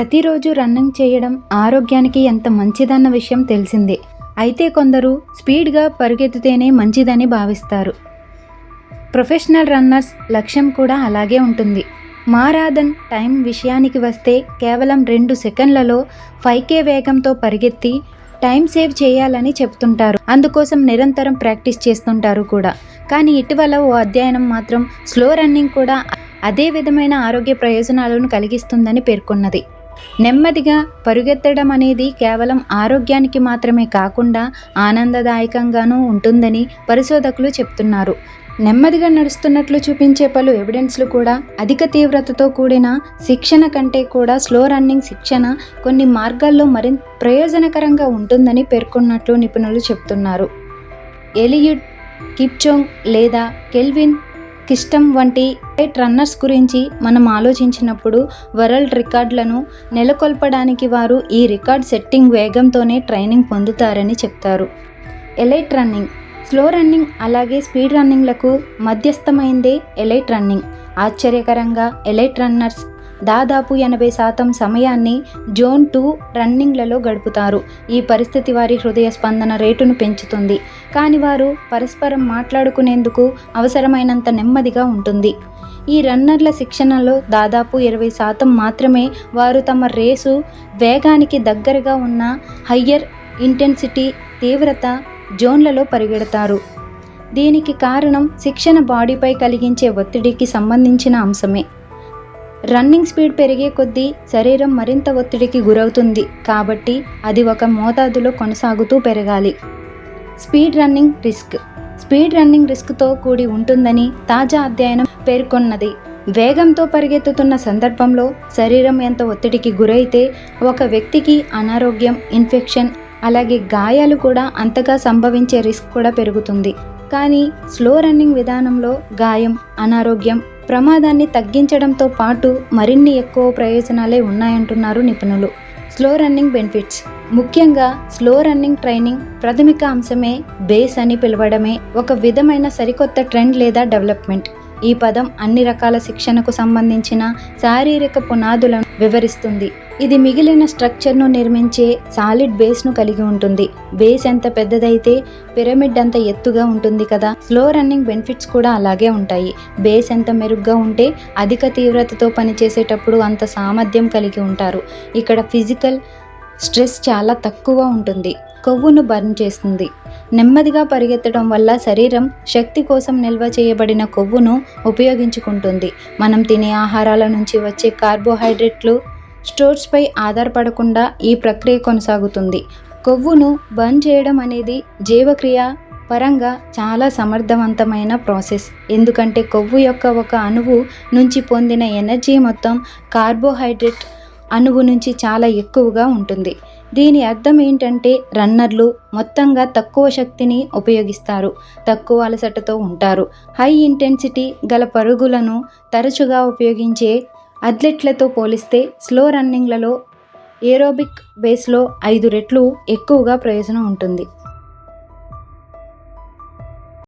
ప్రతిరోజు రన్నింగ్ చేయడం ఆరోగ్యానికి ఎంత మంచిదన్న విషయం తెలిసిందే. అయితే కొందరు స్పీడ్గా పరిగెత్తితేనే మంచిదని భావిస్తారు. ప్రొఫెషనల్ రన్నర్స్ లక్ష్యం కూడా అలాగే ఉంటుంది. మారాథన్ టైం విషయానికి వస్తే కేవలం రెండు సెకండ్లలో ఫైవ్ కే వేగంతో పరిగెత్తి టైం సేవ్ చేయాలని చెప్తుంటారు. అందుకోసం నిరంతరం ప్రాక్టీస్ చేస్తుంటారు కూడా. కానీ ఇటీవల ఓ అధ్యయనం మాత్రం స్లో రన్నింగ్ కూడా అదే విధమైన ఆరోగ్య ప్రయోజనాలను కలిగిస్తుందని పేర్కొన్నది. నెమ్మదిగా పరుగెత్తడం అనేది కేవలం ఆరోగ్యానికి మాత్రమే కాకుండా ఆనందదాయకంగానూ ఉంటుందని పరిశోధకులు చెప్తున్నారు. నెమ్మదిగా నడుస్తున్నట్లు చూపించే పలు ఎవిడెన్స్లు కూడా అధిక తీవ్రతతో కూడిన శిక్షణ కంటే కూడా స్లో రన్నింగ్ శిక్షణ కొన్ని మార్గాల్లో మరింత ప్రయోజనకరంగా ఉంటుందని పేర్కొన్నట్లు నిపుణులు చెప్తున్నారు. ఎలియుడ్ కిప్చోంగ్ లేదా కెల్విన్ కిస్టమ్ వంటి టైట్ రన్నర్స్ గురించి మనం ఆలోచించినప్పుడు వరల్డ్ రికార్డులను నెలకొల్పడానికి వారు ఈ రికార్డ్ సెట్టింగ్ వేగంతోనే ట్రైనింగ్ పొందుతారని చెప్తారు. Elite running. స్లో రన్నింగ్ అలాగే స్పీడ్ రన్నింగ్లకు మధ్యస్థమైందే ఎలైట్ రన్నింగ్. ఆశ్చర్యకరంగా ఎలైట్ రన్నర్స్ దాదాపు ఎనభై శాతం సమయాన్ని జోన్ టూ రన్నింగ్లలో గడుపుతారు. ఈ పరిస్థితి వారి హృదయ స్పందన రేటును పెంచుతుంది. కానీ వారు పరస్పరం మాట్లాడుకునేందుకు అవసరమైనంత నెమ్మదిగా ఉంటుంది. ఈ రన్నర్ల శిక్షణలో దాదాపు ఇరవై శాతం మాత్రమే వారు తమ రేసు వేగానికి దగ్గరగా ఉన్న హయ్యర్ ఇంటెన్సిటీ తీవ్రత జోన్లలో పరిగెడతారు. దీనికి కారణం శిక్షణ బాడీపై కలిగించే ఒత్తిడికి సంబంధించిన అంశమే. రన్నింగ్ స్పీడ్ పెరిగే కొద్దీ శరీరం మరింత ఒత్తిడికి గురవుతుంది. కాబట్టి అది ఒక మోతాదులో కొనసాగుతూ పెరగాలి. Speed running risk. Speed running రిస్క్తో కూడి ఉంటుందని తాజా అధ్యయనం పేర్కొన్నది. వేగంతో పరిగెత్తుతున్న సందర్భంలో శరీరం ఎంత ఒత్తిడికి గురైతే ఒక వ్యక్తికి అనారోగ్యం ఇన్ఫెక్షన్ అలాగే గాయాలు కూడా అంతగా సంభవించే రిస్క్ కూడా పెరుగుతుంది. కానీ స్లో రన్నింగ్ విధానంలో గాయం అనారోగ్యం ప్రమాదాన్ని తగ్గించడంతో పాటు మరిన్ని ఎక్కువ ప్రయోజనాలే ఉన్నాయంటున్నారు నిపుణులు. Slow running benefits. ముఖ్యంగా స్లో రన్నింగ్ ట్రైనింగ్ ప్రాథమిక అంశమే బేస్ అని పిలవడమే ఒక విధమైన సరికొత్త ట్రెండ్ లేదా డెవలప్మెంట్. ఈ పదం అన్ని రకాల శిక్షణకు సంబంధించిన శారీరక పునాదులను వివరిస్తుంది. ఇది మిగిలిన స్ట్రక్చర్ను నిర్మించే సాలిడ్ బేస్ను కలిగి ఉంటుంది. బేస్ ఎంత పెద్దదైతే పిరమిడ్ అంత ఎత్తుగా ఉంటుంది కదా స్లో రన్నింగ్ బెనిఫిట్స్ కూడా అలాగే ఉంటాయి. బేస్ ఎంత మెరుగ్గా ఉంటే అధిక తీవ్రతతో పనిచేసేటప్పుడు అంత సామర్థ్యం కలిగి ఉంటారు. ఇక్కడ ఫిజికల్ స్ట్రెస్ చాలా తక్కువ ఉంటుంది. కొవ్వును బర్న్ చేస్తుంది. నెమ్మదిగా పరిగెత్తడం వల్ల శరీరం శక్తి కోసం నిల్వ చేయబడిన కొవ్వును ఉపయోగించుకుంటుంది. మనం తినే ఆహారాల నుంచి వచ్చే కార్బోహైడ్రేట్లు స్టోర్స్పై ఆధారపడకుండా ఈ ప్రక్రియ కొనసాగుతుంది. కొవ్వును బర్న్ చేయడం అనేది జీవక్రియ పరంగా చాలా సమర్థవంతమైన ప్రాసెస్. ఎందుకంటే కొవ్వు యొక్క ఒక అణువు నుంచి పొందిన ఎనర్జీ మొత్తం కార్బోహైడ్రేట్ అణువు నుంచి చాలా ఎక్కువగా ఉంటుంది. దీని అర్థం ఏంటంటే రన్నర్లు మొత్తంగా తక్కువ శక్తిని ఉపయోగిస్తారు తక్కువ అలసటతో ఉంటారు. హై ఇంటెన్సిటీ గల పరుగులను తరచుగా ఉపయోగించే అథ్లెట్లతో పోలిస్తే స్లో రన్నింగ్లలో ఏరోబిక్ బేస్లో ఐదు రెట్లు ఎక్కువగా ప్రయోజనం ఉంటుంది.